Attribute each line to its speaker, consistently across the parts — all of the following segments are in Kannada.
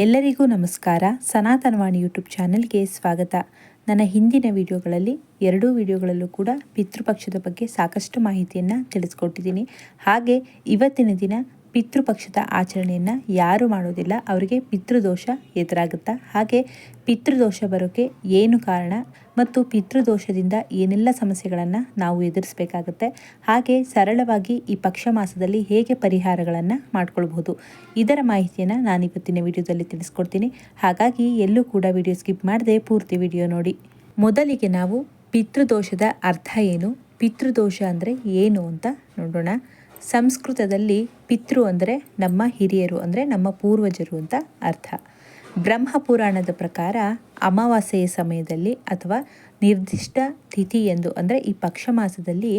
Speaker 1: ಎಲ್ಲರಿಗೂ ನಮಸ್ಕಾರ. ಸನಾತನವಾಣಿ ಯೂಟ್ಯೂಬ್ ಚಾನೆಲ್ಗೆ ಸ್ವಾಗತ. ನನ್ನ ಹಿಂದಿನ ವಿಡಿಯೋಗಳಲ್ಲಿ ಎರಡೂ ವಿಡಿಯೋಗಳಲ್ಲೂ ಕೂಡ ಪಿತೃಪಕ್ಷದ ಬಗ್ಗೆ ಸಾಕಷ್ಟು ಮಾಹಿತಿಯನ್ನು ತಿಳಿಸ್ಕೊಟ್ಟಿದ್ದೀನಿ. ಹಾಗೆ ಇವತ್ತಿನ ದಿನ ಪಿತೃಪಕ್ಷದ ಆಚರಣೆಯನ್ನು ಯಾರು ಮಾಡೋದಿಲ್ಲ ಅವರಿಗೆ ಪಿತೃದೋಷ ಎದುರಾಗುತ್ತಾ, ಹಾಗೆ ಪಿತೃದೋಷ ಬರೋಕ್ಕೆ ಏನು ಕಾರಣ ಮತ್ತು ಪಿತೃದೋಷದಿಂದ ಏನೆಲ್ಲ ಸಮಸ್ಯೆಗಳನ್ನು ನಾವು ಎದುರಿಸಬೇಕಾಗುತ್ತೆ, ಹಾಗೆ ಸರಳವಾಗಿ ಈ ಪಕ್ಷ ಮಾಸದಲ್ಲಿ ಹೇಗೆ ಪರಿಹಾರಗಳನ್ನು ಮಾಡ್ಕೊಳ್ಬಹುದು. ಇದರ ಮಾಹಿತಿಯನ್ನು ನಾನು ಇವತ್ತಿನ ವಿಡಿಯೋದಲ್ಲಿ ತಿಳಿಸ್ಕೊಡ್ತೀನಿ. ಹಾಗಾಗಿ ಎಲ್ಲೂ ಕೂಡ ವಿಡಿಯೋ ಸ್ಕಿಪ್ ಮಾಡದೆ ಪೂರ್ತಿ ವಿಡಿಯೋ ನೋಡಿ. ಮೊದಲಿಗೆ ನಾವು ಪಿತೃದೋಷದ ಅರ್ಥ ಏನು, ಪಿತೃದೋಷ ಅಂದರೆ ಏನು ಅಂತ ನೋಡೋಣ. ಸಂಸ್ಕೃತದಲ್ಲಿ ಪಿತೃ ಅಂದರೆ ನಮ್ಮ ಹಿರಿಯರು ಅಂದರೆ ನಮ್ಮ ಪೂರ್ವಜರು ಅಂತ ಅರ್ಥ. ಬ್ರಹ್ಮ ಪುರಾಣದ ಪ್ರಕಾರ ಅಮಾವಾಸ್ಯೆಯ ಸಮಯದಲ್ಲಿ ಅಥವಾ ನಿರ್ದಿಷ್ಟ ತಿಥಿ ಎಂದು ಅಂದರೆ ಈ ಪಕ್ಷ ಮಾಸದಲ್ಲಿ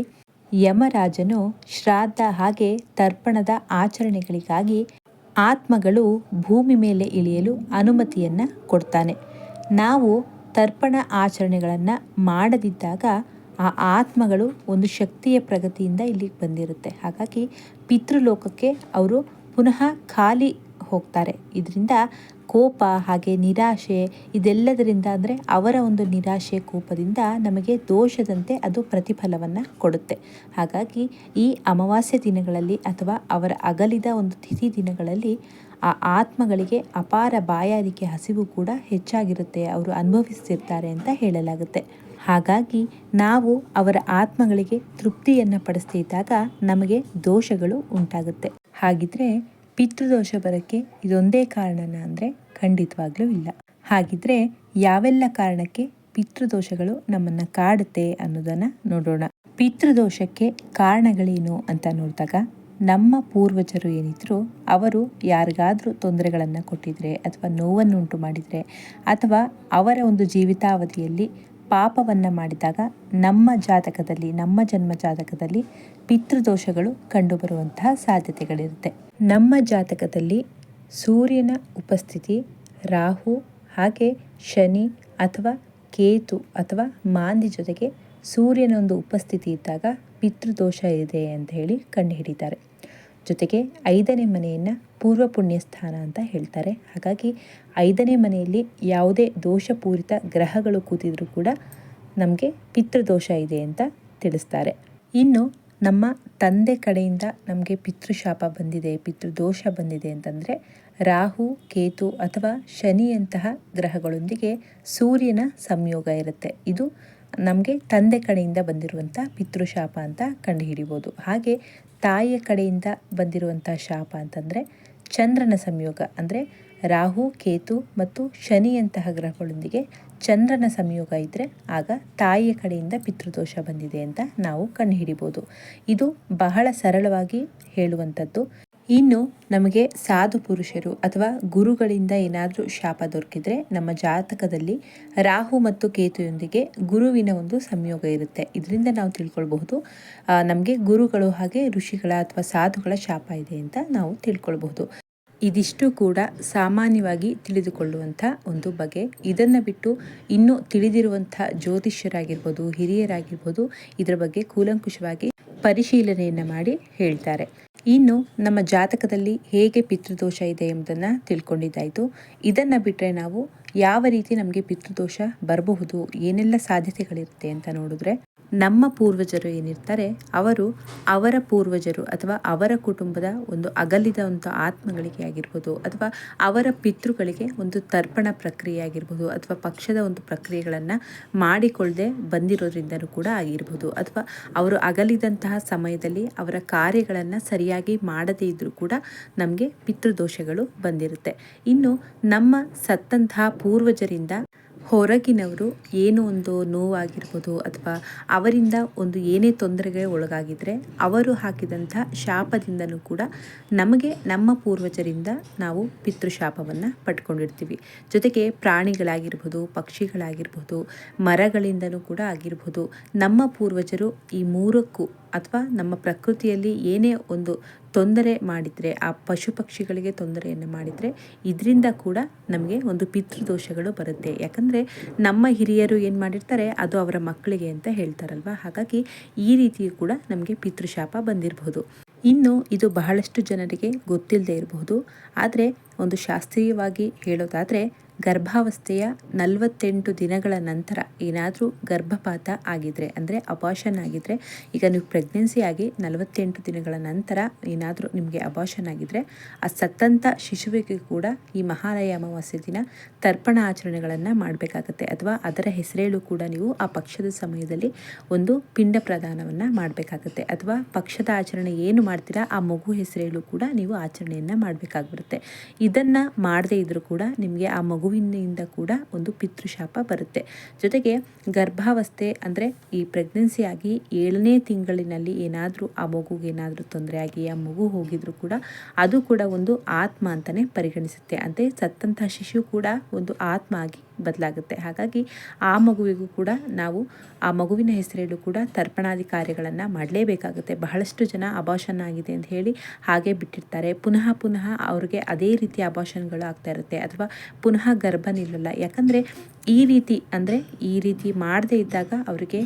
Speaker 1: ಯಮರಾಜನು ಶ್ರಾದ್ದ ಹಾಗೆ ತರ್ಪಣದ ಆಚರಣೆಗಳಿಗಾಗಿ ಆತ್ಮಗಳು ಭೂಮಿ ಮೇಲೆ ಇಳಿಯಲು ಅನುಮತಿಯನ್ನು ಕೊಡ್ತಾನೆ. ನಾವು ತರ್ಪಣ ಆಚರಣೆಗಳನ್ನು ಮಾಡದಿದ್ದಾಗ ಆ ಆತ್ಮಗಳು ಒಂದು ಶಕ್ತಿಯ ಪ್ರಗತಿಯಿಂದ ಇಲ್ಲಿಗೆ ಬಂದಿರುತ್ತೆ. ಹಾಗಾಗಿ ಪಿತೃಲೋಕಕ್ಕೆ ಅವರು ಪುನಃ ಖಾಲಿ ಹೋಗ್ತಾರೆ. ಇದರಿಂದ ಕೋಪ, ಹಾಗೆ ನಿರಾಶೆ, ಇದೆಲ್ಲದರಿಂದ ಅಂದರೆ ಅವರ ಒಂದು ನಿರಾಶೆ, ಕೋಪದಿಂದ ನಮಗೆ ದೋಷದಂತೆ ಅದು ಪ್ರತಿಫಲವನ್ನು ಕೊಡುತ್ತೆ. ಹಾಗಾಗಿ ಈ ಅಮಾವಾಸ್ಯ ದಿನಗಳಲ್ಲಿ ಅಥವಾ ಅವರ ಅಗಲಿದ ಒಂದು ತಿಥಿ ದಿನಗಳಲ್ಲಿ ಆ ಆತ್ಮಗಳಿಗೆ ಅಪಾರ ಬಾಯಾರಿಕೆ, ಹಸಿವು ಕೂಡ ಹೆಚ್ಚಾಗಿರುತ್ತೆ. ಅವರು ಅನುಭವಿಸ್ತಿರ್ತಾರೆ ಅಂತ ಹೇಳಲಾಗುತ್ತೆ. ಹಾಗಾಗಿ ನಾವು ಅವರ ಆತ್ಮಗಳಿಗೆ ತೃಪ್ತಿಯನ್ನು ಪಡಿಸ್ತಿದ್ದಾಗ ನಮಗೆ ದೋಷಗಳು ಉಂಟಾಗುತ್ತೆ. ಹಾಗಿದ್ರೆ ಪಿತೃದೋಷ ಬರೋಕ್ಕೆ ಇದೊಂದೇ ಕಾರಣನ ಅಂದರೆ ಖಂಡಿತವಾಗ್ಲೂ ಇಲ್ಲ. ಹಾಗಿದ್ರೆ ಯಾವೆಲ್ಲ ಕಾರಣಕ್ಕೆ ಪಿತೃದೋಷಗಳು ನಮ್ಮನ್ನು ಕಾಡುತ್ತೆ ಅನ್ನೋದನ್ನು ನೋಡೋಣ. ಪಿತೃದೋಷಕ್ಕೆ ಕಾರಣಗಳೇನು ಅಂತ ನೋಡಿದಾಗ ನಮ್ಮ ಪೂರ್ವಜರು ಏನಿದ್ರು, ಅವರು ಯಾರಿಗಾದರೂ ತೊಂದರೆಗಳನ್ನು ಕೊಟ್ಟಿದ್ರೆ ಅಥವಾ ನೋವನ್ನುಂಟು ಮಾಡಿದರೆ ಅಥವಾ ಅವರ ಒಂದು ಜೀವಿತಾವಧಿಯಲ್ಲಿ ಪಾಪವನ್ನು ಮಾಡಿದಾಗ ನಮ್ಮ ಜಾತಕದಲ್ಲಿ, ನಮ್ಮ ಜನ್ಮ ಜಾತಕದಲ್ಲಿ ಪಿತೃದೋಷಗಳು ಕಂಡುಬರುವಂತಹ ಸಾಧ್ಯತೆಗಳಿರುತ್ತೆ. ನಮ್ಮ ಜಾತಕದಲ್ಲಿ ಸೂರ್ಯನ ಉಪಸ್ಥಿತಿ, ರಾಹು, ಹಾಗೆ ಶನಿ ಅಥವಾ ಕೇತು ಅಥವಾ ಮಾಂದಿ ಜೊತೆಗೆ ಸೂರ್ಯನ ಒಂದು ಉಪಸ್ಥಿತಿ ಇದ್ದಾಗ ಪಿತೃದೋಷ ಇದೆ ಅಂತ ಹೇಳಿ ಕಂಡುಹಿಡಿತಾರೆ ಜೊತೆಗೆ ಐದನೇ ಮನೆಯನ್ನು ಪೂರ್ವ ಪುಣ್ಯ ಸ್ಥಾನ ಅಂತ ಹೇಳ್ತಾರೆ. ಹಾಗಾಗಿ ಐದನೇ ಮನೆಯಲ್ಲಿ ಯಾವುದೇ ದೋಷಪೂರಿತ ಗ್ರಹಗಳು ಕೂತಿದ್ರೂ ಕೂಡ ನಮಗೆ ಪಿತೃದೋಷ ಇದೆ ಅಂತ ತಿಳಿಸ್ತಾರೆ. ಇನ್ನು ನಮ್ಮ ತಂದೆ ಕಡೆಯಿಂದ ನಮಗೆ ಪಿತೃಶಾಪ ಬಂದಿದೆ, ಪಿತೃದೋಷ ಬಂದಿದೆ ಅಂತಂದರೆ ರಾಹು, ಕೇತು ಅಥವಾ ಶನಿಯಂತಹ ಗ್ರಹಗಳೊಂದಿಗೆ ಸೂರ್ಯನ ಸಂಯೋಗ ಇರುತ್ತೆ. ಇದು ನಮಗೆ ತಂದೆ ಕಡೆಯಿಂದ ಬಂದಿರುವಂಥ ಪಿತೃಶಾಪ ಅಂತ ಕಂಡುಹಿಡಿಬೋದು. ಹಾಗೆ ತಾಯಿಯ ಕಡೆಯಿಂದ ಬಂದಿರುವಂಥ ಶಾಪ ಅಂತಂದರೆ ಚಂದ್ರನ ಸಂಯೋಗ. ಅಂದರೆ ರಾಹು, ಕೇತು ಮತ್ತು ಶನಿಯಂತಹ ಗ್ರಹಗಳೊಂದಿಗೆ ಚಂದ್ರನ ಸಂಯೋಗ ಇದ್ದರೆ ಆಗ ತಾಯಿಯ ಕಡೆಯಿಂದ ಪಿತೃದೋಷ ಬಂದಿದೆ ಅಂತ ನಾವು ಕಂಡುಹಿಡಿಬೋದು ಇದು ಬಹಳ ಸರಳವಾಗಿ ಹೇಳುವಂಥದ್ದು. ಇನ್ನು ನಮಗೆ ಸಾಧು ಪುರುಷರು ಅಥವಾ ಗುರುಗಳಿಂದ ಏನಾದರೂ ಶಾಪ ದೊರಕಿದ್ರೆ ನಮ್ಮ ಜಾತಕದಲ್ಲಿ ರಾಹು ಮತ್ತು ಕೇತುವಿನೊಂದಿಗೆ ಗುರುವಿನ ಒಂದು ಸಂಯೋಗ ಇರುತ್ತೆ. ಇದರಿಂದ ನಾವು ತಿಳ್ಕೊಳ್ಬಹುದು ನಮಗೆ ಗುರುಗಳು ಹಾಗೆ ಋಷಿಗಳ ಅಥವಾ ಸಾಧುಗಳ ಶಾಪ ಇದೆ ಅಂತ ನಾವು ತಿಳ್ಕೊಳ್ಬಹುದು. ಇದಿಷ್ಟು ಕೂಡ ಸಾಮಾನ್ಯವಾಗಿ ತಿಳಿದುಕೊಳ್ಳುವಂಥ ಒಂದು ಬಗೆ. ಇದನ್ನು ಬಿಟ್ಟು ಇನ್ನೂ ತಿಳಿದಿರುವಂಥ ಜ್ಯೋತಿಷ್ಯರಾಗಿರ್ಬೋದು, ಹಿರಿಯರಾಗಿರ್ಬೋದು, ಇದರ ಬಗ್ಗೆ ಕೂಲಂಕುಷವಾಗಿ ಪರಿಶೀಲನೆಯನ್ನು ಮಾಡಿ ಹೇಳ್ತಾರೆ. ಇನ್ನು ನಮ್ಮ ಜಾತಕದಲ್ಲಿ ಹೇಗೆ ಪಿತೃದೋಷ ಇದೆ ಎಂಬುದನ್ನು ತಿಳ್ಕೊಂಡಿದ್ದಾಯಿತು. ಇದನ್ನು ಬಿಟ್ಟರೆ ನಾವು ಯಾವ ರೀತಿ ನಮಗೆ ಪಿತೃದೋಷ ಬರಬಹುದು, ಏನೆಲ್ಲ ಸಾಧ್ಯತೆಗಳಿರುತ್ತೆ ಅಂತ ನೋಡಿದ್ರೆ ನಮ್ಮ ಪೂರ್ವಜರು ಏನಿರ್ತಾರೆ, ಅವರು ಅವರ ಪೂರ್ವಜರು ಅಥವಾ ಅವರ ಕುಟುಂಬದ ಒಂದು ಅಗಲಿದ ಒಂದು ಆತ್ಮಗಳಿಗೆ ಆಗಿರ್ಬೋದು ಅಥವಾ ಅವರ ಪಿತೃಗಳಿಗೆ ಒಂದು ತರ್ಪಣ ಪ್ರಕ್ರಿಯೆ ಆಗಿರ್ಬೋದು ಅಥವಾ ಪಕ್ಷದ ಒಂದು ಪ್ರಕ್ರಿಯೆಗಳನ್ನು ಮಾಡಿಕೊಳ್ಳದೆ ಬಂದಿರೋದ್ರಿಂದನೂ ಕೂಡ ಆಗಿರ್ಬೋದು. ಅಥವಾ ಅವರು ಅಗಲಿದಂತಹ ಸಮಯದಲ್ಲಿ ಅವರ ಕಾರ್ಯಗಳನ್ನು ಸರಿಯಾಗಿ ಮಾಡದೇ ಇದ್ದರೂ ಕೂಡ ನಮಗೆ ಪಿತೃದೋಷಗಳು ಬಂದಿರುತ್ತೆ. ಇನ್ನು ನಮ್ಮ ಸತ್ತಂತಹ ಪೂರ್ವಜರಿಂದ ಹೊರಗಿನವರು ಏನೋ ಒಂದು ನೋವಾಗಿರ್ಬೋದು ಅಥವಾ ಅವರಿಂದ ಒಂದು ಏನೇ ತೊಂದರೆಗೆ ಒಳಗಾಗಿದ್ದರೆ ಅವರು ಹಾಕಿದಂಥ ಶಾಪದಿಂದನೂ ಕೂಡ ನಮಗೆ ನಮ್ಮ ಪೂರ್ವಜರಿಂದ ನಾವು ಪಿತೃಶಾಪವನ್ನು ಪಡ್ಕೊಂಡಿರ್ತೀವಿ. ಜೊತೆಗೆ ಪ್ರಾಣಿಗಳಾಗಿರ್ಬೋದು, ಪಕ್ಷಿಗಳಾಗಿರ್ಬೋದು, ಮರಗಳಿಂದನೂ ಕೂಡ ಆಗಿರ್ಬೋದು, ನಮ್ಮ ಪೂರ್ವಜರು ಈ ಮೂರಕ್ಕೂ ಅಥವಾ ನಮ್ಮ ಪ್ರಕೃತಿಯಲ್ಲಿ ಏನೇ ಒಂದು ತೊಂದರೆ ಮಾಡಿದರೆ, ಆ ಪಶು ಪಕ್ಷಿಗಳಿಗೆ ತೊಂದರೆಯನ್ನು ಮಾಡಿದರೆ, ಇದರಿಂದ ಕೂಡ ನಮಗೆ ಒಂದು ಪಿತೃದೋಷಗಳು ಬರುತ್ತೆ. ಯಾಕಂದರೆ ನಮ್ಮ ಹಿರಿಯರು ಏನು ಮಾಡಿರ್ತಾರೆ, ಅದು ಅವರ ಮಕ್ಕಳಿಗೆ ಅಂತ ಹೇಳ್ತಾರಲ್ವ? ಹಾಗಾಗಿ ಈ ರೀತಿಯೂ ಕೂಡ ನಮಗೆ ಪಿತೃಶಾಪ ಬಂದಿರಬಹುದು ಇನ್ನು ಇದು ಬಹಳಷ್ಟು ಜನರಿಗೆ ಗೊತ್ತಿಲ್ಲದೆ ಇರಬಹುದು ಆದರೆ ಒಂದು ಶಾಸ್ತ್ರೀಯವಾಗಿ ಹೇಳೋದಾದರೆ, ಗರ್ಭಾವಸ್ಥೆಯ ನಲವತ್ತೆಂಟು ದಿನಗಳ ನಂತರ ಏನಾದರೂ ಗರ್ಭಪಾತ ಆಗಿದ್ರೆ, ಅಂದರೆ ಅಬಾಷನ್ ಆಗಿದ್ರೆ, ಈಗ ನೀವು ಪ್ರೆಗ್ನೆನ್ಸಿ ಆಗಿ ನಲವತ್ತೆಂಟು ದಿನಗಳ ನಂತರ ಏನಾದರೂ ನಿಮಗೆ ಅಬಾಷನ್ ಆಗಿದ್ರೆ, ಆ ಸತ್ತಂತ ಶಿಶುವಿಗೆ ಕೂಡ ಈ ಮಹಾಲಯ ಅಮಾವಾಸ್ಯ ದಿನ ತರ್ಪಣ ಆಚರಣೆಗಳನ್ನು ಮಾಡಬೇಕಾಗತ್ತೆ. ಅಥವಾ ಅದರ ಹೆಸರೇಳು ಕೂಡ ನೀವು ಆ ಪಕ್ಷದ ಸಮಯದಲ್ಲಿ ಒಂದು ಪಿಂಡ ಪ್ರದಾನವನ್ನು ಮಾಡಬೇಕಾಗತ್ತೆ. ಅಥವಾ ಪಕ್ಷದ ಆಚರಣೆ ಏನು ಮಾಡ್ತೀರಾ, ಆ ಮಗು ಹೆಸರೇಳು ಕೂಡ ನೀವು ಆಚರಣೆಯನ್ನು ಮಾಡಬೇಕಾಗ್ಬಿಡುತ್ತೆ. ಇದನ್ನು ಮಾಡದೇ ಇದ್ದರೂ ಕೂಡ ನಿಮಗೆ ಆ ಮಗುವಿನಿಂದ ಕೂಡ ಒಂದು ಪಿತೃಶಾಪ ಬರುತ್ತೆ. ಜೊತೆಗೆ ಗರ್ಭಾವಸ್ಥೆ ಅಂದರೆ ಈ ಪ್ರೆಗ್ನೆನ್ಸಿ ಆಗಿ ಏಳನೇ ತಿಂಗಳಿನಲ್ಲಿ ಏನಾದರೂ ಆ ಮಗುಗೆ ಏನಾದರೂ ತೊಂದರೆ ಆಗಿ ಆ ಮಗು ಹೋಗಿದ್ರು ಕೂಡ ಅದು ಕೂಡ ಒಂದು ಆತ್ಮ ಅಂತಲೇ ಪರಿಗಣಿಸುತ್ತೆ. ಅಂದರೆ ಸತ್ತಂತಹ ಶಿಶು ಕೂಡ ಒಂದು ಆತ್ಮ ಆಗಿ ಬದಲಾಗುತ್ತೆ. ಹಾಗಾಗಿ ಆ ಮಗುವಿಗೂ ಕೂಡ ನಾವು ಆ ಮಗುವಿನ ಹೆಸರಲ್ಲೂ ಕೂಡ ತರ್ಪಣಾದಿ ಕಾರ್ಯಗಳನ್ನು ಮಾಡಲೇಬೇಕಾಗುತ್ತೆ. ಬಹಳಷ್ಟು ಜನ ಅಬಾಷನ್ ಆಗಿದೆ ಅಂತ ಹೇಳಿ ಹಾಗೆ ಬಿಟ್ಟಿರ್ತಾರೆ. ಪುನಃ ಪುನಃ ಅವ್ರಿಗೆ ಅದೇ ರೀತಿ ಅಬಾಷನ್ಗಳು ಆಗ್ತಾ ಇರುತ್ತೆ. ಅಥವಾ ಪುನಃ ಗರ್ಭ ನಿಲ್ಲಲ್ಲ. ಯಾಕಂದರೆ ಈ ರೀತಿ ಅಂದರೆ ಈ ರೀತಿ ಮಾಡದೇ ಇದ್ದಾಗ ಅವರಿಗೆ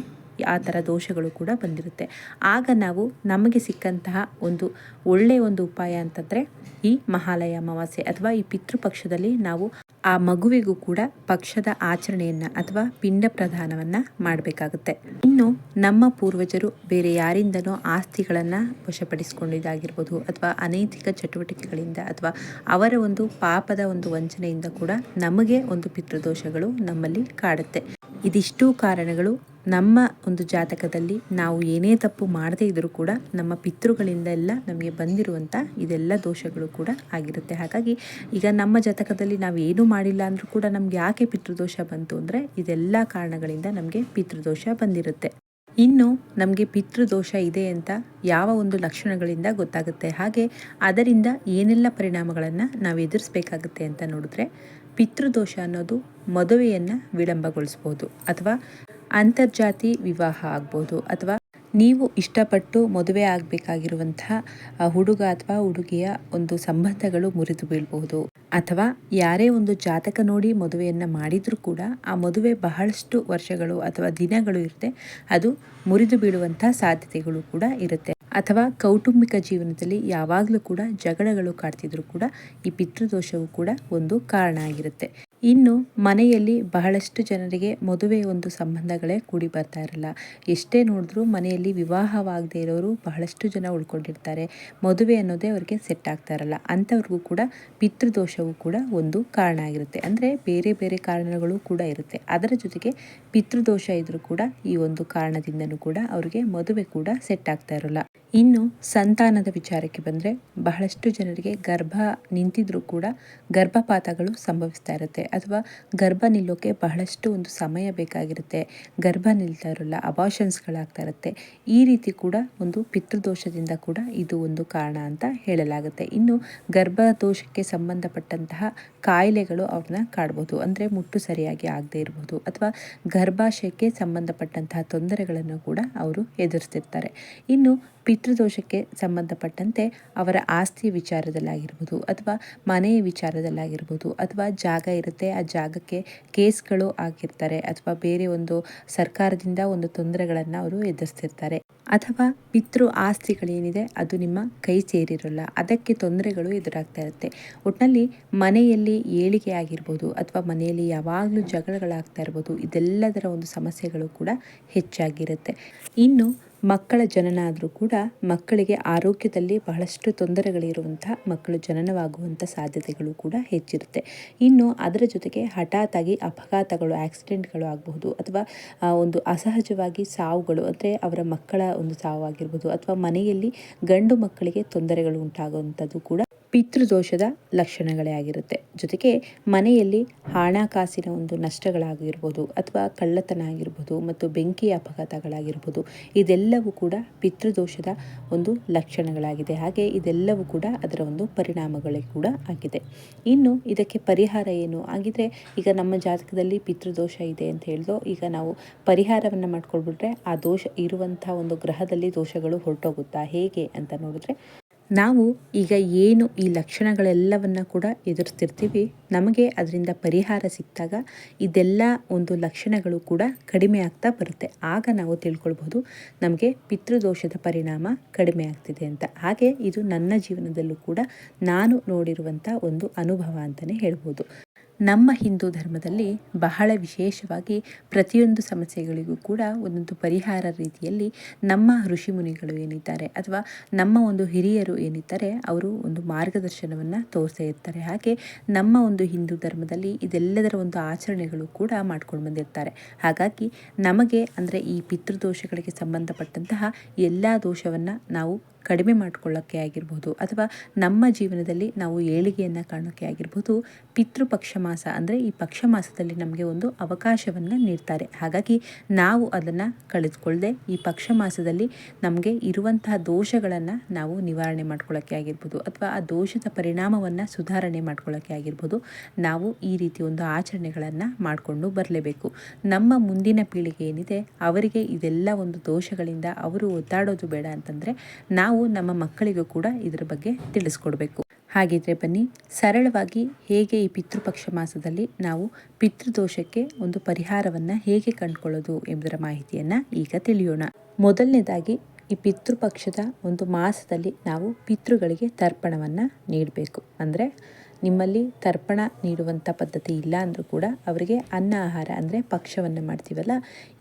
Speaker 1: ಆ ಥರ ದೋಷಗಳು ಕೂಡ ಬಂದಿರುತ್ತೆ. ಆಗ ನಾವು ನಮಗೆ ಸಿಕ್ಕಂತಹ ಒಂದು ಒಳ್ಳೆಯ ಒಂದು ಉಪಾಯ ಅಂತಂದರೆ ಈ ಮಹಾಲಯ ಅಮಾವಾಸ್ಯೆ ಅಥವಾ ಈ ಪಿತೃಪಕ್ಷದಲ್ಲಿ ನಾವು ಆ ಮಗುವಿಗೂ ಕೂಡ ಪಕ್ಷದ ಆಚರಣೆಯನ್ನು ಅಥವಾ ಪಿಂಡ ಪ್ರದಾನವನ್ನು ಮಾಡಬೇಕಾಗುತ್ತೆ. ಇನ್ನು ನಮ್ಮ ಪೂರ್ವಜರು ಬೇರೆ ಯಾರಿಂದನೋ ಆಸ್ತಿಗಳನ್ನು ವಶಪಡಿಸಿಕೊಂಡಿದ್ದಾಗಿರ್ಬೋದು ಅಥವಾ ಅನೈತಿಕ ಚಟುವಟಿಕೆಗಳಿಂದ ಅಥವಾ ಅವರ ಒಂದು ಪಾಪದ ಒಂದು ವಂಚನೆಯಿಂದ ಕೂಡ ನಮಗೆ ಒಂದು ಪಿತೃದೋಷಗಳು ನಮ್ಮಲ್ಲಿ ಕಾಡುತ್ತೆ. ಇದಿಷ್ಟೂ ಕಾರಣಗಳು ನಮ್ಮ ಒಂದು ಜಾತಕದಲ್ಲಿ ನಾವು ಏನೇ ತಪ್ಪು ಮಾಡದೇ ಇದ್ದರೂ ಕೂಡ ನಮ್ಮ ಪಿತೃಗಳಿಂದ ಎಲ್ಲ ನಮಗೆ ಬಂದಿರುವಂಥ ಇದೆಲ್ಲ ದೋಷಗಳು ಕೂಡ ಆಗಿರುತ್ತೆ. ಹಾಗಾಗಿ ಈಗ ನಮ್ಮ ಜಾತಕದಲ್ಲಿ ನಾವು ಏನೂ ಮಾಡಿಲ್ಲ ಅಂದರೂ ಕೂಡ ನಮ್ಗೆ ಯಾಕೆ ಪಿತೃದೋಷ ಬಂತು ಅಂದರೆ ಇದೆಲ್ಲ ಕಾರಣಗಳಿಂದ ನಮಗೆ ಪಿತೃದೋಷ ಬಂದಿರುತ್ತೆ. ಇನ್ನು ನಮಗೆ ಪಿತೃದೋಷ ಇದೆ ಅಂತ ಯಾವ ಒಂದು ಲಕ್ಷಣಗಳಿಂದ ಗೊತ್ತಾಗುತ್ತೆ? ಹಾಗೆ ಅದರಿಂದ ಏನೆಲ್ಲ ಪರಿಣಾಮಗಳನ್ನು ನಾವು ಎದುರಿಸ್ಬೇಕಾಗುತ್ತೆ ಅಂತ ನೋಡಿದ್ರೆ ಪಿತೃದೋಷ ಅನ್ನೋದು ಮದುವೆಯನ್ನು ವಿಳಂಬಗೊಳಿಸ್ಬೋದು. ಅಥವಾ ಅಂತರ್ಜಾತಿ ವಿವಾಹ ಆಗ್ಬೋದು ಅಥವಾ ನೀವು ಇಷ್ಟಪಟ್ಟು ಮದುವೆ ಆಗಬೇಕಾಗಿರುವಂತಹ ಹುಡುಗ ಅಥವಾ ಹುಡುಗಿಯ ಒಂದು ಸಂಬಂಧಗಳು ಮುರಿದು ಬೀಳಬಹುದು. ಅಥವಾ ಯಾರೇ ಒಂದು ಜಾತಕ ನೋಡಿ ಮದುವೆಯನ್ನು ಮಾಡಿದರೂ ಕೂಡ ಆ ಮದುವೆ ಬಹಳಷ್ಟು ವರ್ಷಗಳು ಅಥವಾ ದಿನಗಳು ಇರುತ್ತೆ, ಅದು ಮುರಿದು ಬೀಳುವಂತಹ ಸಾಧ್ಯತೆಗಳು ಕೂಡ ಇರುತ್ತೆ. ಅಥವಾ ಕೌಟುಂಬಿಕ ಜೀವನದಲ್ಲಿ ಯಾವಾಗಲೂ ಕೂಡ ಜಗಳಗಳು ಕಾಡ್ತಿದ್ರು ಕೂಡ ಈ ಪಿತೃದೋಷವು ಕೂಡ ಒಂದು ಕಾರಣ ಆಗಿರುತ್ತೆ. ಇನ್ನು ಮನೆಯಲ್ಲಿ ಬಹಳಷ್ಟು ಜನರಿಗೆ ಮದುವೆ ಒಂದು ಸಂಬಂಧಗಳೇ ಕೂಡಿ ಬರ್ತಾ ಇರಲ್ಲ. ಎಷ್ಟೇ ನೋಡಿದ್ರೂ ಮನೆಯಲ್ಲಿ ವಿವಾಹವಾಗದೇ ಇರೋರು ಬಹಳಷ್ಟು ಜನ ಉಳ್ಕೊಂಡಿರ್ತಾರೆ. ಮದುವೆ ಅನ್ನೋದೇ ಅವರಿಗೆ ಸೆಟ್ ಆಗ್ತಾ ಇರಲ್ಲ. ಅಂಥವ್ರಿಗೂ ಕೂಡ ಪಿತೃದೋಷವು ಕೂಡ ಒಂದು ಕಾರಣ ಆಗಿರುತ್ತೆ. ಅಂದರೆ ಬೇರೆ ಬೇರೆ ಕಾರಣಗಳು ಕೂಡ ಇರುತ್ತೆ. ಅದರ ಜೊತೆಗೆ ಪಿತೃದೋಷ ಇದ್ರೂ ಕೂಡ ಈ ಒಂದು ಕಾರಣದಿಂದನೂ ಕೂಡ ಅವರಿಗೆ ಮದುವೆ ಕೂಡ ಸೆಟ್ ಆಗ್ತಾ ಇರಲ್ಲ. ಇನ್ನು ಸಂತಾನದ ವಿಚಾರಕ್ಕೆ ಬಂದರೆ ಬಹಳಷ್ಟು ಜನರಿಗೆ ಗರ್ಭ ನಿಂತಿದ್ರೂ ಕೂಡ ಗರ್ಭಪಾತಗಳು ಸಂಭವಿಸ್ತಾ ಇರುತ್ತೆ. ಅಥವಾ ಗರ್ಭ ನಿಲ್ಲೋಕೆ ಬಹಳಷ್ಟು ಒಂದು ಸಮಯ ಬೇಕಾಗಿರುತ್ತೆ. ಗರ್ಭ ನಿಲ್ತಾ ಇರೋಲ್ಲ ಅಬಾಷನ್ಸ್ಗಳಾಗ್ತಾ ಇರುತ್ತೆ. ಈ ರೀತಿ ಕೂಡ ಒಂದು ಪಿತೃದೋಷದಿಂದ ಕೂಡ ಇದು ಒಂದು ಕಾರಣ ಅಂತ ಹೇಳಲಾಗುತ್ತೆ. ಇನ್ನು ಗರ್ಭ ದೋಷಕ್ಕೆ ಸಂಬಂಧಪಟ್ಟಂತಹ ಕಾಯಿಲೆಗಳು ಅವ್ರನ್ನ ಕಾಡ್ಬೋದು. ಅಂದರೆ ಮುಟ್ಟು ಸರಿಯಾಗಿ ಆಗದೆ ಇರ್ಬೋದು. ಅಥವಾ ಗರ್ಭಾಶಯಕ್ಕೆ ಸಂಬಂಧಪಟ್ಟಂತಹ ತೊಂದರೆಗಳನ್ನು ಕೂಡ ಅವರು ಎದುರಿಸ್ತಿರ್ತಾರೆ. ಇನ್ನು ಪಿತೃದೋಷಕ್ಕೆ ಸಂಬಂಧಪಟ್ಟಂತೆ ಅವರ ಆಸ್ತಿ ವಿಚಾರದಲ್ಲಾಗಿರ್ಬೋದು ಅಥವಾ ಮನೆಯ ವಿಚಾರದಲ್ಲಾಗಿರ್ಬೋದು ಅಥವಾ ಜಾಗ ಇರುತ್ತೆ, ಆ ಜಾಗಕ್ಕೆ ಕೇಸ್ಗಳು ಆಗಿರ್ತಾರೆ ಅಥವಾ ಬೇರೆ ಒಂದು ಸರ್ಕಾರದಿಂದ ಒಂದು ತೊಂದರೆಗಳನ್ನು ಅವರು ಎದುರಿಸ್ತಿರ್ತಾರೆ. ಅಥವಾ ಪಿತೃ ಆಸ್ತಿಗಳೇನಿದೆ, ಅದು ನಿಮ್ಮ ಕೈ ಸೇರಿರೋಲ್ಲ, ಅದಕ್ಕೆ ತೊಂದರೆಗಳು ಎದುರಾಗ್ತಾ ಇರುತ್ತೆ. ಒಟ್ಟಿನಲ್ಲಿ ಮನೆಯಲ್ಲಿ ಏಳಿಗೆ ಆಗಿರ್ಬೋದು ಅಥವಾ ಮನೆಯಲ್ಲಿ ಯಾವಾಗಲೂ ಜಗಳಗಳಾಗ್ತಾ ಇರ್ಬೋದು, ಇದೆಲ್ಲದರ ಒಂದು ಸಮಸ್ಯೆಗಳು ಕೂಡ ಹೆಚ್ಚಾಗಿರುತ್ತೆ. ಇನ್ನು ಮಕ್ಕಳ ಜನನ ಆದರೂ ಕೂಡ ಮಕ್ಕಳಿಗೆ ಆರೋಗ್ಯದಲ್ಲಿ ಬಹಳಷ್ಟು ತೊಂದರೆಗಳಿರುವಂಥ ಮಕ್ಕಳು ಜನನವಾಗುವಂಥ ಸಾಧ್ಯತೆಗಳು ಕೂಡ ಹೆಚ್ಚಿರುತ್ತೆ. ಇನ್ನು ಅದರ ಜೊತೆಗೆ ಹಠಾತ್ತಾಗಿ ಅಪಘಾತಗಳು, ಆಕ್ಸಿಡೆಂಟ್ಗಳು ಆಗಬಹುದು ಅಥವಾ ಒಂದು ಅಸಹಜವಾಗಿ ಸಾವುಗಳು, ಅಂದರೆ ಅವರ ಮಕ್ಕಳ ಒಂದು ಸಾವಾಗಿರ್ಬೋದು ಅಥವಾ ಮನೆಯಲ್ಲಿ ಗಂಡು ಮಕ್ಕಳಿಗೆ ತೊಂದರೆಗಳು ಉಂಟಾಗುವಂಥದ್ದು ಕೂಡ ಪಿತೃದೋಷದ ಲಕ್ಷಣಗಳೇ ಆಗಿರುತ್ತೆ. ಜೊತೆಗೆ ಮನೆಯಲ್ಲಿ ಹಣಕಾಸಿನ ಒಂದು ನಷ್ಟಗಳಾಗಿರ್ಬೋದು ಅಥವಾ ಕಳ್ಳತನ ಆಗಿರ್ಬೋದು ಮತ್ತು ಬೆಂಕಿ ಅಪಘಾತಗಳಾಗಿರ್ಬೋದು, ಇದೆಲ್ಲವೂ ಕೂಡ ಪಿತೃದೋಷದ ಒಂದು ಲಕ್ಷಣಗಳಾಗಿದೆ. ಹಾಗೆ ಇದೆಲ್ಲವೂ ಕೂಡ ಅದರ ಒಂದು ಪರಿಣಾಮಗಳೇ ಕೂಡ ಆಗಿದೆ. ಇನ್ನು ಇದಕ್ಕೆ ಪರಿಹಾರ ಏನು? ಆಗಿದ್ರೆ ಈಗ ನಮ್ಮ ಜಾತಕದಲ್ಲಿ ಪಿತೃದೋಷ ಇದೆ ಅಂತ ಹೇಳಿದ್ರು ಈಗ ನಾವು ಪರಿಹಾರವನ್ನು ಮಾಡ್ಕೊಳ್ಬಿಟ್ರೆ ಆ ದೋಷ ಇರುವಂಥ ಒಂದು ಗ್ರಹದಲ್ಲಿ ದೋಷಗಳು ಹೊರಟೋಗುತ್ತಾ ಹೇಗೆ ಅಂತ ನೋಡಿದ್ರೆ ನಾವು ಈಗ ಏನು ಈ ಲಕ್ಷಣಗಳೆಲ್ಲವನ್ನು ಕೂಡ ಎದುರಿಸ್ತಿರ್ತೀವಿ. ನಮಗೆ ಅದರಿಂದ ಪರಿಹಾರ ಸಿಕ್ಕಿದಾಗ ಇದೆಲ್ಲ ಒಂದು ಲಕ್ಷಣಗಳು ಕೂಡ ಕಡಿಮೆ ಆಗ್ತಾ ಬರುತ್ತೆ. ಆಗ ನಾವು ತಿಳ್ಕೊಳ್ಬೋದು ನಮಗೆ ಪಿತೃದೋಷದ ಪರಿಣಾಮ ಕಡಿಮೆ ಆಗ್ತಿದೆ ಅಂತ. ಹಾಗೆ ಇದು ನನ್ನ ಜೀವನದಲ್ಲೂ ಕೂಡ ನಾನು ನೋಡಿರುವಂಥ ಒಂದು ಅನುಭವ ಅಂತಲೇ ಹೇಳ್ಬೋದು. ನಮ್ಮ ಹಿಂದೂ ಧರ್ಮದಲ್ಲಿ ಬಹಳ ವಿಶೇಷವಾಗಿ ಪ್ರತಿಯೊಂದು ಸಮಸ್ಯೆಗಳಿಗೂ ಕೂಡ ಒಂದೊಂದು ಪರಿಹಾರ ರೀತಿಯಲ್ಲಿ ನಮ್ಮ ಋಷಿ ಮುನಿಗಳು ಏನಿದ್ದಾರೆ ಅಥವಾ ನಮ್ಮ ಒಂದು ಹಿರಿಯರು ಏನಿದ್ದಾರೆ, ಅವರು ಒಂದು ಮಾರ್ಗದರ್ಶನವನ್ನು ತೋರಿಸೇ ಇರ್ತಾರೆ. ಹಾಗೆ ನಮ್ಮ ಒಂದು ಹಿಂದೂ ಧರ್ಮದಲ್ಲಿ ಇದೆಲ್ಲದರ ಒಂದು ಆಚರಣೆಗಳು ಕೂಡ ಮಾಡ್ಕೊಂಡು ಬಂದಿರ್ತಾರೆ. ಹಾಗಾಗಿ ನಮಗೆ ಅಂದರೆ ಈ ಪಿತೃದೋಷಗಳಿಗೆ ಸಂಬಂಧಪಟ್ಟಂತಹ ಎಲ್ಲ ದೋಷವನ್ನು ನಾವು ಕಡಿಮೆ ಮಾಡಿಕೊಳ್ಳೋಕ್ಕೆ ಆಗಿರ್ಬೋದು ಅಥವಾ ನಮ್ಮ ಜೀವನದಲ್ಲಿ ನಾವು ಏಳಿಗೆಯನ್ನು ಕಾಣೋಕ್ಕೆ ಆಗಿರ್ಬೋದು ಪಿತೃಪಕ್ಷ ಮಾಸ ಅಂದರೆ ಈ ಪಕ್ಷ ಮಾಸದಲ್ಲಿ ನಮಗೆ ಒಂದು ಅವಕಾಶವನ್ನು ನೀಡ್ತಾರೆ. ಹಾಗಾಗಿ ನಾವು ಅದನ್ನು ಕಳೆದುಕೊಳ್ಳದೆ ಈ ಪಕ್ಷ ಮಾಸದಲ್ಲಿ ನಮಗೆ ಇರುವಂತಹ ದೋಷಗಳನ್ನು ನಾವು ನಿವಾರಣೆ ಮಾಡ್ಕೊಳ್ಳೋಕ್ಕೆ ಆಗಿರ್ಬೋದು ಅಥವಾ ಆ ದೋಷದ ಪರಿಣಾಮವನ್ನು ಸುಧಾರಣೆ ಮಾಡ್ಕೊಳ್ಳೋಕ್ಕೆ ಆಗಿರ್ಬೋದು ನಾವು ಈ ರೀತಿ ಒಂದು ಆಚರಣೆಗಳನ್ನು ಮಾಡಿಕೊಂಡು ಬರಲೇಬೇಕು. ನಮ್ಮ ಮುಂದಿನ ಪೀಳಿಗೆ ಏನಿದೆ, ಅವರಿಗೆ ಇದೆಲ್ಲ ಒಂದು ದೋಷಗಳಿಂದ ಅವರು ಒದ್ದಾಡೋದು ಬೇಡ ಅಂತಂದರೆ ನಾವು ನಾವು ನಮ್ಮ ಮಕ್ಕಳಿಗೂ ಕೂಡ ಇದರ ಬಗ್ಗೆ ತಿಳಿಸ್ಕೊಡ್ಬೇಕು. ಹಾಗಿದ್ರೆ ಬನ್ನಿ, ಸರಳವಾಗಿ ಹೇಗೆ ಈ ಪಿತೃಪಕ್ಷ ಮಾಸದಲ್ಲಿ ನಾವು ಪಿತೃದೋಷಕ್ಕೆ ಒಂದು ಪರಿಹಾರವನ್ನು ಹೇಗೆ ಕಂಡುಕೊಳ್ಳೋದು ಎಂಬುದರ ಮಾಹಿತಿಯನ್ನು ಈಗ ತಿಳಿಯೋಣ. ಮೊದಲನೇದಾಗಿ ಈ ಪಿತೃಪಕ್ಷದ ಒಂದು ಮಾಸದಲ್ಲಿ ನಾವು ಪಿತೃಗಳಿಗೆ ತರ್ಪಣವನ್ನು ನೀಡಬೇಕು. ಅಂದರೆ ನಿಮ್ಮಲ್ಲಿ ತರ್ಪಣ ನೀಡುವಂಥ ಪದ್ಧತಿ ಇಲ್ಲ ಅಂದರೂ ಕೂಡ ಅವರಿಗೆ ಅನ್ನ ಆಹಾರ ಅಂದರೆ ಪಕ್ಷವನ್ನು ಮಾಡ್ತೀವಲ್ಲ,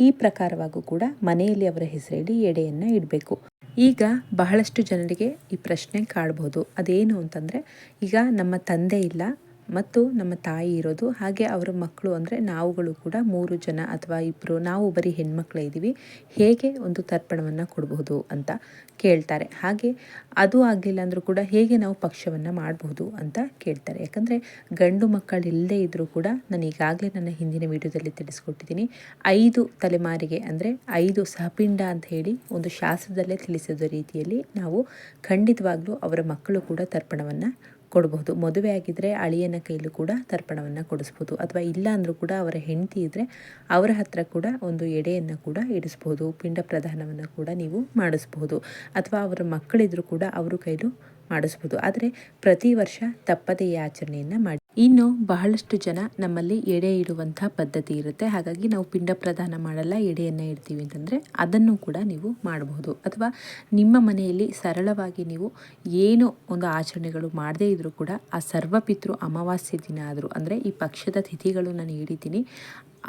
Speaker 1: ಈ ಪ್ರಕಾರವಾಗೂ ಕೂಡ ಮನೆಯಲ್ಲಿ ಅವರ ಹೆಸರಲ್ಲಿ ಎಡೆಯನ್ನು ಇಡಬೇಕು. ಈಗ ಬಹಳಷ್ಟು ಜನರಿಗೆ ಈ ಪ್ರಶ್ನೆ ಕಾಡ್ಬೋದು. ಅದೇನು ಅಂತಂದರೆ ಈಗ ನಮ್ಮ ತಂದೆ ಇಲ್ಲ ಮತ್ತು ನಮ್ಮ ತಾಯಿ ಇರೋದು. ಹಾಗೆ ಅವರ ಮಕ್ಕಳು ಅಂದರೆ ನಾವುಗಳು ಕೂಡ ಮೂರು ಜನ ಅಥವಾ ಇಬ್ಬರು ನಾವು ಬರೀ ಹೆಣ್ಮಕ್ಳೇ ಇದ್ದೀವಿ. ಹೇಗೆ ಒಂದು ತರ್ಪಣವನ್ನು ಕೊಡಬಹುದು ಅಂತ ಕೇಳ್ತಾರೆ. ಹಾಗೆ ಅದು ಆಗಲಿಲ್ಲ ಅಂದರೂ ಕೂಡ ಹೇಗೆ ನಾವು ಪಕ್ಷವನ್ನು ಮಾಡಬಹುದು ಅಂತ ಕೇಳ್ತಾರೆ. ಯಾಕಂದರೆ ಗಂಡು ಮಕ್ಕಳು ಇಲ್ಲದೇ ಇದ್ದರೂ ಕೂಡ ನಾನು ಈಗಾಗಲೇ ನನ್ನ ಹಿಂದಿನ ವಿಡಿಯೋದಲ್ಲಿ ತಿಳಿಸ್ಕೊಟ್ಟಿದ್ದೀನಿ. ಐದು ತಲೆಮಾರಿಗೆ ಅಂದರೆ ಐದು ಸಹಪಿಂಡ ಅಂತ ಹೇಳಿ ಒಂದು ಶಾಸ್ತ್ರದಲ್ಲೇ ತಿಳಿಸಿದ ರೀತಿಯಲ್ಲಿ ನಾವು ಖಂಡಿತವಾಗ್ಲೂ ಅವರ ಮಕ್ಕಳು ಕೂಡ ತರ್ಪಣವನ್ನು ಕೊಡಬಹುದು. ಮದುವೆ ಆಗಿದ್ದರೆ ಅಳಿಯನ ಕೈಲೂ ಕೂಡ ತರ್ಪಣವನ್ನು ಕೊಡಿಸ್ಬೋದು ಅಥವಾ ಇಲ್ಲ ಅಂದರೂ ಕೂಡ ಅವರ ಹೆಂಡತಿ ಇದ್ದರೆ ಅವರ ಹತ್ರ ಕೂಡ ಒಂದು ಎಡೆಯನ್ನು ಕೂಡ ಇಡಿಸ್ಬೋದು ಪಿಂಡ ಪ್ರಧಾನವನ್ನು ಕೂಡ ನೀವು ಮಾಡಿಸ್ಬೋದು ಅಥವಾ ಅವರ ಮಕ್ಕಳಿದ್ರೂ ಕೂಡ ಅವ್ರ ಕೈಲೂ ಮಾಡಿಸ್ಬೋದು. ಆದರೆ ಪ್ರತಿ ವರ್ಷ ತಪ್ಪದೇ ಈ ಆಚರಣೆಯನ್ನು ಮಾಡಿ. ಇನ್ನು ಬಹಳಷ್ಟು ಜನ ನಮ್ಮಲ್ಲಿ ಎಡೆ ಇಡುವಂಥ ಪದ್ಧತಿ ಇರುತ್ತೆ. ಹಾಗಾಗಿ ನಾವು ಪಿಂಡ ಪ್ರದಾನ ಮಾಡಲ್ಲ, ಎಡೆಯನ್ನು ಇಡ್ತೀವಿ ಅಂತಂದರೆ ಅದನ್ನು ಕೂಡ ನೀವು ಮಾಡಬಹುದು ಅಥವಾ ನಿಮ್ಮ ಮನೆಯಲ್ಲಿ ಸರಳವಾಗಿ ನೀವು ಏನು ಒಂದು ಆಚರಣೆಗಳು ಮಾಡದೇ ಇದ್ದರೂ ಕೂಡ ಆ ಸರ್ವಪಿತೃ ಅಮಾವಾಸ್ಯೆ ದಿನ ಆದರೂ, ಅಂದರೆ ಈ ಪಕ್ಷದ ತಿಥಿಗಳು ನಾನು ಹಿಡಿತೀನಿ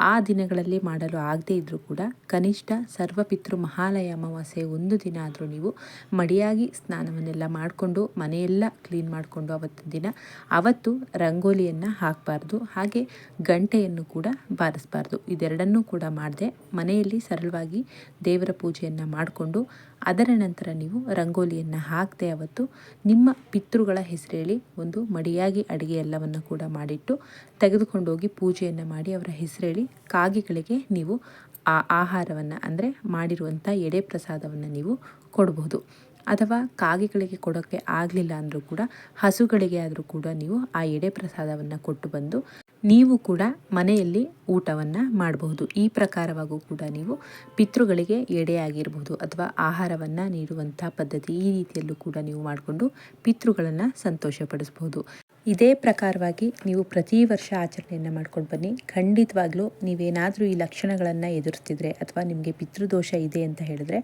Speaker 1: ಆ ದಿನಗಳಲ್ಲಿ ಮಾಡಲು ಆಗದೇ ಇದ್ದರೂ ಕೂಡ ಕನಿಷ್ಠ ಸರ್ವಪಿತೃ ಮಹಾಲಯ ಅಮಾವಾಸ್ಯೆ ಒಂದು ದಿನ ಆದರೂ ನೀವು ಮಡಿಯಾಗಿ ಸ್ನಾನವನ್ನೆಲ್ಲ ಮಾಡಿಕೊಂಡು, ಮನೆಯೆಲ್ಲ ಕ್ಲೀನ್ ಮಾಡಿಕೊಂಡು ಅವತ್ತಿನ ದಿನ ಅವತ್ತು ರಂಗೋಲಿಯನ್ನು ಹಾಕಬಾರ್ದು, ಹಾಗೆ ಗಂಟೆಯನ್ನು ಕೂಡ ಬಾರಿಸಬಾರ್ದು. ಇದೆರಡನ್ನೂ ಕೂಡ ಮಾಡದೆ ಮನೆಯಲ್ಲಿ ಸರಳವಾಗಿ ದೇವರ ಪೂಜೆಯನ್ನು ಮಾಡಿಕೊಂಡು, ಅದರ ನಂತರ ನೀವು ರಂಗೋಲಿಯನ್ನು ಹಾಕದೆ ಅವತ್ತು ನಿಮ್ಮ ಪಿತೃಗಳ ಹೆಸರೇಳಿ ಒಂದು ಮಡಿಯಾಗಿ ಅಡುಗೆ ಎಲ್ಲವನ್ನು ಕೂಡ ಮಾಡಿಟ್ಟು ತೆಗೆದುಕೊಂಡೋಗಿ ಪೂಜೆಯನ್ನು ಮಾಡಿ ಅವರ ಹೆಸರೇಳಿ ಕಾಗೆಗಳಿಗೆ ನೀವು ಆ ಆಹಾರವನ್ನು ಅಂದರೆ ಮಾಡಿರುವಂಥ ಎಡೆ ಪ್ರಸಾದವನ್ನು ನೀವು ಕೊಡಬಹುದು ಅಥವಾ ಕಾಗೆಗಳಿಗೆ ಕೊಡೋಕ್ಕೆ ಆಗಲಿಲ್ಲ ಅಂದರೂ ಕೂಡ ಹಸುಗಳಿಗೆ ಆದರೂ ಕೂಡ ನೀವು ಆ ಎಡೆ ಪ್ರಸಾದವನ್ನು ಕೊಟ್ಟು ಬಂದು ನೀವು ಕೂಡ ಮನೆಯಲ್ಲಿ ಊಟವನ್ನು ಮಾಡಬಹುದು. ಈ ಪ್ರಕಾರವಾಗೂ ಕೂಡ ನೀವು ಪಿತೃಗಳಿಗೆ ಎಡೆಯಾಗಿರಬಹುದು ಅಥವಾ ಆಹಾರವನ್ನು ನೀಡುವಂಥ ಪದ್ಧತಿ ಈ ರೀತಿಯಲ್ಲೂ ಕೂಡ ನೀವು ಮಾಡಿಕೊಂಡು ಪಿತೃಗಳನ್ನು ಸಂತೋಷಪಡಿಸ್ಬೋದು ಇದೇ ಪ್ರಕಾರವಾಗಿ ನೀವು ಪ್ರತಿ ವರ್ಷ ಆಚರಣೆಯನ್ನು ಮಾಡ್ಕೊಂಡು ಬನ್ನಿ. ಖಂಡಿತವಾಗ್ಲೂ ನೀವೇನಾದರೂ ಈ ಲಕ್ಷಣಗಳನ್ನು ಎದುರಿಸ್ತಿದ್ರೆ ಅಥವಾ ನಿಮಗೆ ಪಿತೃದೋಷ ಇದೆ ಅಂತ ಹೇಳಿದ್ರೆ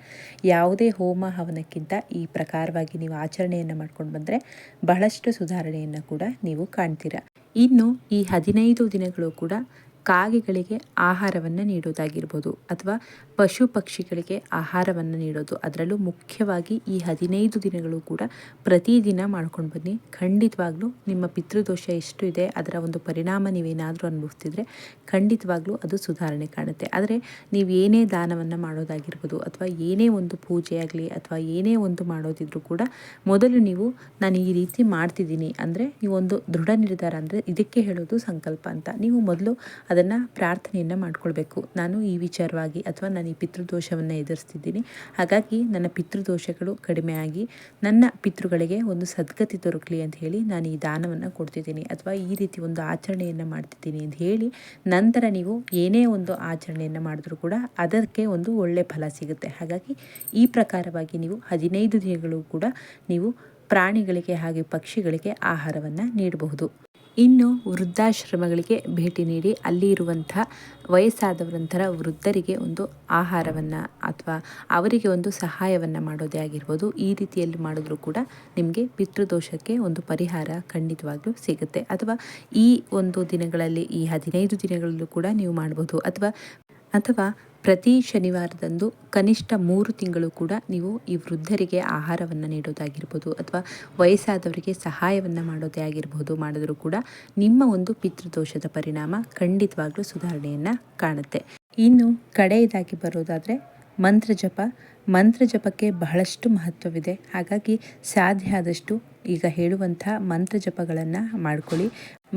Speaker 1: ಯಾವುದೇ ಹೋಮ ಹವನಕ್ಕಿಂತ ಈ ಪ್ರಕಾರವಾಗಿ ನೀವು ಆಚರಣೆಯನ್ನು ಮಾಡ್ಕೊಂಡು ಬಂದರೆ ಬಹಳಷ್ಟು ಸುಧಾರಣೆಯನ್ನು ಕೂಡ ನೀವು ಕಾಣ್ತೀರಾ. ಇನ್ನು ಈ ಹದಿನೈದು ದಿನಗಳು ಕೂಡ ಕಾಗೆಗಳಿಗೆ ಆಹಾರವನ್ನು ನೀಡೋದಾಗಿರ್ಬೋದು ಅಥವಾ ಪಶು ಪಕ್ಷಿಗಳಿಗೆ ಆಹಾರವನ್ನು ನೀಡೋದು. ಅದರಲ್ಲೂ ಮುಖ್ಯವಾಗಿ ಈ ಹದಿನೈದು ದಿನಗಳು ಕೂಡ ಪ್ರತಿದಿನ ಮಾಡ್ಕೊಂಡು ಬನ್ನಿ. ಖಂಡಿತವಾಗ್ಲೂ ನಿಮ್ಮ ಪಿತೃದೋಷ ಎಷ್ಟು ಇದೆ, ಅದರ ಒಂದು ಪರಿಣಾಮ ನೀವೇನಾದರೂ ಅನುಭವಿಸ್ತಿದ್ರೆ ಖಂಡಿತವಾಗ್ಲೂ ಅದು ಸುಧಾರಣೆ ಕಾಣುತ್ತೆ. ಆದರೆ ನೀವು ಏನೇ ದಾನವನ್ನು ಮಾಡೋದಾಗಿರ್ಬೋದು ಅಥವಾ ಏನೇ ಒಂದು ಪೂಜೆ ಆಗಲಿ ಅಥವಾ ಏನೇ ಒಂದು ಮಾಡೋದಿದ್ರೂ ಕೂಡ ಮೊದಲು ನೀವು, ನಾನು ಈ ರೀತಿ ಮಾಡ್ತಿದ್ದೀನಿ. ಅಂದರೆ ನೀವೊಂದು ದೃಢ ನಿರ್ಧಾರ ಅಂದರೆ ಇದಕ್ಕೆ ಹೇಳೋದು ಸಂಕಲ್ಪ ಅಂತ. ನೀವು ಮೊದಲು ಅದನ್ನು ಪ್ರಾರ್ಥನೆಯನ್ನು ಮಾಡ್ಕೊಳ್ಬೇಕು. ನಾನು ಈ ವಿಚಾರವಾಗಿ ಅಥವಾ ನಾನು ಈ ಪಿತೃದೋಷವನ್ನು ಎದುರಿಸ್ತಿದ್ದೀನಿ. ಹಾಗಾಗಿ ನನ್ನ ಪಿತೃದೋಷಗಳು ಆಗಿ ನನ್ನ ಪಿತೃಗಳಿಗೆ ಒಂದು ಸದ್ಗತಿ ದೊರಕಲಿ ಅಂತ ಹೇಳಿ ನಾನು ಈ ದಾನವನ್ನು ಕೊಡ್ತಿದ್ದೀನಿ ಅಥವಾ ಈ ರೀತಿ ಒಂದು ಆಚರಣೆಯನ್ನು ಮಾಡ್ತಿದ್ದೀನಿ ಅಂತ ಹೇಳಿ ನಂತರ ನೀವು ಏನೇ ಒಂದು ಆಚರಣೆಯನ್ನು ಮಾಡಿದ್ರೂ ಕೂಡ ಅದಕ್ಕೆ ಒಂದು ಒಳ್ಳೆಯ ಫಲ ಸಿಗುತ್ತೆ. ಹಾಗಾಗಿ ಈ ಪ್ರಕಾರವಾಗಿ ನೀವು ಹದಿನೈದು ದಿನಗಳು ಕೂಡ ನೀವು ಪ್ರಾಣಿಗಳಿಗೆ ಹಾಗೆ ಪಕ್ಷಿಗಳಿಗೆ ಆಹಾರವನ್ನು ನೀಡಬಹುದು. ಇನ್ನು ವೃದ್ಧಾಶ್ರಮಗಳಿಗೆ ಭೇಟಿ ನೀಡಿ ಅಲ್ಲಿ ಇರುವಂಥ ವಯಸ್ಸಾದವರಂತರ ವೃದ್ಧರಿಗೆ ಒಂದು ಆಹಾರವನ್ನು ಅಥವಾ ಅವರಿಗೆ ಒಂದು ಸಹಾಯವನ್ನು ಮಾಡೋದೇ ಆಗಿರ್ಬೋದು. ಈ ರೀತಿಯಲ್ಲಿ ಮಾಡಿದ್ರೂ ಕೂಡ ನಿಮಗೆ ಪಿತೃದೋಷಕ್ಕೆ ಒಂದು ಪರಿಹಾರ ಖಂಡಿತವಾಗ್ಲೂ ಸಿಗುತ್ತೆ. ಅಥವಾ ಈ ಒಂದು ದಿನಗಳಲ್ಲಿ, ಈ ಹದಿನೈದು ದಿನಗಳಲ್ಲೂ ಕೂಡ ನೀವು ಮಾಡ್ಬೋದು. ಅಥವಾ ಅಥವಾ ಪ್ರತಿ ಶನಿವಾರದಂದು ಕನಿಷ್ಠ ಮೂರು ತಿಂಗಳು ಕೂಡ ನೀವು ಈ ವೃದ್ಧರಿಗೆ ಆಹಾರವನ್ನು ನೀಡೋದಾಗಿರ್ಬೋದು ಅಥವಾ ವಯಸ್ಸಾದವರಿಗೆ ಸಹಾಯವನ್ನು ಮಾಡೋದೇ ಆಗಿರ್ಬೋದು ಮಾಡಿದ್ರೂ ಕೂಡ ನಿಮ್ಮ ಒಂದು ಪಿತೃದೋಷದ ಪರಿಣಾಮ ಖಂಡಿತವಾಗ್ಲೂ ಸುಧಾರಣೆಯನ್ನು ಕಾಣುತ್ತೆ. ಇನ್ನು ಕಡೆಯದಾಗಿ ಬರೋದಾದರೆ ಮಂತ್ರ ಜಪ. ಮಂತ್ರ ಜಪಕ್ಕೆ ಬಹಳಷ್ಟು ಮಹತ್ವವಿದೆ. ಹಾಗಾಗಿ ಸಾಧ್ಯ ಆದಷ್ಟು ಈಗ ಹೇಳುವಂಥ ಮಂತ್ರ ಜಪಗಳನ್ನು ಮಾಡ್ಕೊಳ್ಳಿ.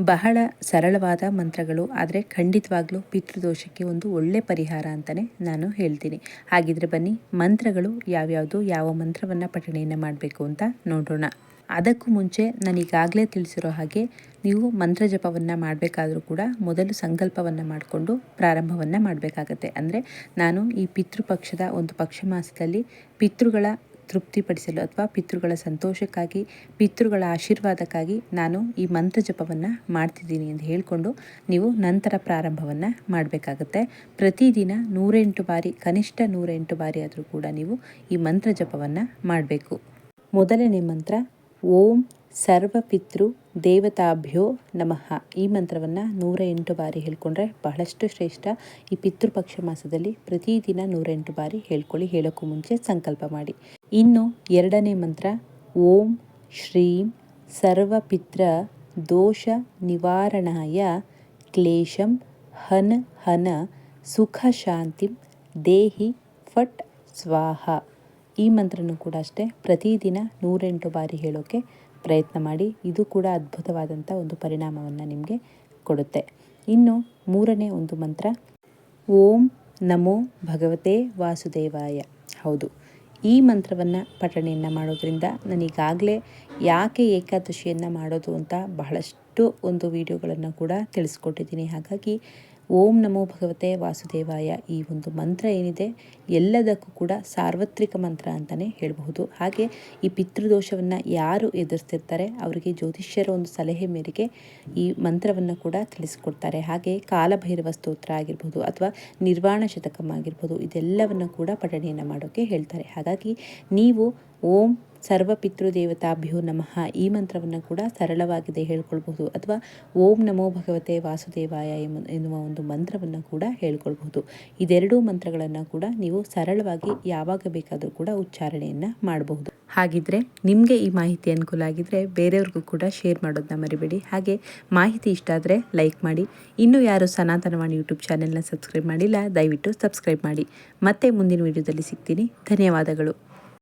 Speaker 1: ಬಹಳ ಸರಳವಾದ ಮಂತ್ರಗಳು, ಆದರೆ ಖಂಡಿತವಾಗ್ಲೂ ಪಿತೃದೋಷಕ್ಕೆ ಒಂದು ಒಳ್ಳೆ ಪರಿಹಾರ ಅಂತಲೇ ನಾನು ಹೇಳ್ತೀನಿ. ಹಾಗಿದ್ರೆ ಬನ್ನಿ, ಮಂತ್ರಗಳು ಯಾವ್ಯಾವುದು, ಯಾವ ಮಂತ್ರವನ್ನು ಪಠಣೆಯನ್ನು ಮಾಡಬೇಕು ಅಂತ ನೋಡೋಣ. ಅದಕ್ಕೂ ಮುಂಚೆ ನಾನೀಗಾಗಲೇ ತಿಳಿಸಿರೋ ಹಾಗೆ, ನೀವು ಮಂತ್ರ ಜಪವನ್ನು ಮಾಡಬೇಕಾದರೂ ಕೂಡ ಮೊದಲು ಸಂಕಲ್ಪವನ್ನು ಮಾಡಿಕೊಂಡು ಪ್ರಾರಂಭವನ್ನು ಮಾಡಬೇಕಾಗತ್ತೆ. ಅಂದರೆ ನಾನು ಈ ಪಿತೃಪಕ್ಷದ ಒಂದು ಪಕ್ಷ ಮಾಸದಲ್ಲಿ ಪಿತೃಗಳ ತೃಪ್ತಿಪಡಿಸಲು ಅಥವಾ ಪಿತೃಗಳ ಸಂತೋಷಕ್ಕಾಗಿ, ಪಿತೃಗಳ ಆಶೀರ್ವಾದಕ್ಕಾಗಿ ನಾನು ಈ ಮಂತ್ರ ಜಪವನ್ನು ಮಾಡ್ತಿದ್ದೀನಿ ಅಂತ ಹೇಳಿಕೊಂಡು ನೀವು ನಂತರ ಪ್ರಾರಂಭವನ್ನು ಮಾಡಬೇಕಾಗುತ್ತೆ. ಪ್ರತಿದಿನ ನೂರೆಂಟು ಬಾರಿ, ಕನಿಷ್ಠ ನೂರೆಂಟು ಬಾರಿ ಆದರೂ ಕೂಡ ನೀವು ಈ ಮಂತ್ರ ಜಪವನ್ನು ಮಾಡಬೇಕು. ಮೊದಲನೇ ಮಂತ್ರ, ಓಂ ಸರ್ವಪಿತೃ ದೇವತಾಭ್ಯೋ ನಮಃ. ಈ ಮಂತ್ರವನ್ನು ನೂರ ಎಂಟು ಬಾರಿ ಹೇಳ್ಕೊಂಡ್ರೆ ಬಹಳಷ್ಟು ಶ್ರೇಷ್ಠ. ಈ ಪಿತೃಪಕ್ಷ ಮಾಸದಲ್ಲಿ ಪ್ರತಿದಿನ ನೂರ ಎಂಟು ಬಾರಿ ಹೇಳ್ಕೊಳ್ಳಿ, ಹೇಳೋಕ್ಕೂ ಮುಂಚೆ ಸಂಕಲ್ಪ ಮಾಡಿ. ಇನ್ನು ಎರಡನೇ ಮಂತ್ರ, ಓಂ ಶ್ರೀಂ ಸರ್ವಪಿತ್ರ ದೋಷ ನಿವಾರಣಾಯ ಕ್ಲೇಶಂ ಹನ ಹನ ಸುಖ ಶಾಂತಿಂ ದೇಹಿ ಫಟ್ ಸ್ವಾಹ. ಈ ಮಂತ್ರನೂ ಕೂಡ ಅಷ್ಟೇ. ಪ್ರತಿದಿನ ನೂರೆಂಟು ಬಾರಿ ಹೇಳೋಕ್ಕೆ ಪ್ರಯತ್ನ ಮಾಡಿ. ಇದು ಕೂಡ ಅದ್ಭುತವಾದಂಥ ಒಂದು ಪರಿಣಾಮವನ್ನು ನಿಮಗೆ ಕೊಡುತ್ತೆ. ಇನ್ನು ಮೂರನೇ ಒಂದು ಮಂತ್ರ, ಓಂ ನಮೋ ಭಗವತೆ ವಾಸುದೇವಾಯ. ಹೌದು. ಈ ಮಂತ್ರವನ್ನು ಪಠಣೆಯನ್ನು ಮಾಡೋದ್ರಿಂದ ನನಗಾಗಲೇ ಯಾಕೆ ಏಕಾದಶಿಯನ್ನು ಮಾಡೋದು ಅಂತ ಬಹಳಷ್ಟು ಒಂದು ವಿಡಿಯೋಗಳನ್ನು ಕೂಡ ತಿಳಿಸ್ಕೊಟ್ಟಿದ್ದೀನಿ. ಹಾಗಾಗಿ ಓಂ ನಮೋ ಭಗವತೆ ವಾಸುದೇವಾಯ ಈ ಒಂದು ಮಂತ್ರ ಏನಿದೆ ಎಲ್ಲದಕ್ಕೂ ಕೂಡ ಸಾರ್ವತ್ರಿಕ ಮಂತ್ರ ಅಂತಲೇ ಹೇಳಬಹುದು. ಹಾಗೆ ಈ ಪಿತೃದೋಷವನ್ನು ಯಾರು ಎದುರಿಸ್ತಿರ್ತಾರೆ ಅವರಿಗೆ ಜ್ಯೋತಿಷ್ಯರ ಒಂದು ಸಲಹೆ ಮೇರೆಗೆ ಈ ಮಂತ್ರವನ್ನು ಕೂಡ ತಿಳಿಸಿಕೊಡ್ತಾರೆ. ಹಾಗೆ ಕಾಲಭೈರವ ಸ್ತೋತ್ರ ಆಗಿರ್ಬೋದು ಅಥವಾ ನಿರ್ವಾಣ ಶತಕಂ ಆಗಿರ್ಬೋದು ಇದೆಲ್ಲವನ್ನು ಕೂಡ ಪಠಣೆಯನ್ನು ಮಾಡೋಕ್ಕೆ ಹೇಳ್ತಾರೆ. ಹಾಗಾಗಿ ನೀವು ಓಂ ಸರ್ವ ಪಿತೃದೇವತಾಭ್ಯೋ ನಮಃ. ಈ ಮಂತ್ರವನ್ನು ಕೂಡ ಸರಳವಾಗಿದೆ ಹೇಳ್ಕೊಳ್ಬಹುದು. ಅಥವಾ ಓಂ ನಮೋ ಭಗವತೆ ವಾಸುದೇವಾಯ ಎನ್ನುವ ಒಂದು ಮಂತ್ರವನ್ನು ಕೂಡ ಹೇಳ್ಕೊಳ್ಬಹುದು. ಇದೆರಡೂ ಮಂತ್ರಗಳನ್ನು ಕೂಡ ನೀವು ಸರಳವಾಗಿ ಯಾವಾಗ ಬೇಕಾದರೂ ಕೂಡ ಉಚ್ಚಾರಣೆಯನ್ನು ಮಾಡಬಹುದು. ಹಾಗಿದ್ರೆ ನಿಮಗೆ ಈ ಮಾಹಿತಿ ಅನುಕೂಲ ಆಗಿದ್ರೆ ಬೇರೆಯವ್ರಿಗೂ ಕೂಡ ಶೇರ್ ಮಾಡೋದನ್ನ ಮರಿಬೇಡಿ. ಹಾಗೆ ಮಾಹಿತಿ ಇಷ್ಟ ಆದರೆ ಲೈಕ್ ಮಾಡಿ. ಇನ್ನೂ ಯಾರು ಸನಾತನವಾಣಿ ಯೂಟ್ಯೂಬ್ ಚಾನೆಲ್ನ ಸಬ್ಸ್ಕ್ರೈಬ್ ಮಾಡಿಲ್ಲ, ದಯವಿಟ್ಟು ಸಬ್ಸ್ಕ್ರೈಬ್ ಮಾಡಿ. ಮತ್ತೆ ಮುಂದಿನ ವಿಡಿಯೋದಲ್ಲಿ ಸಿಗ್ತೀನಿ. ಧನ್ಯವಾದಗಳು.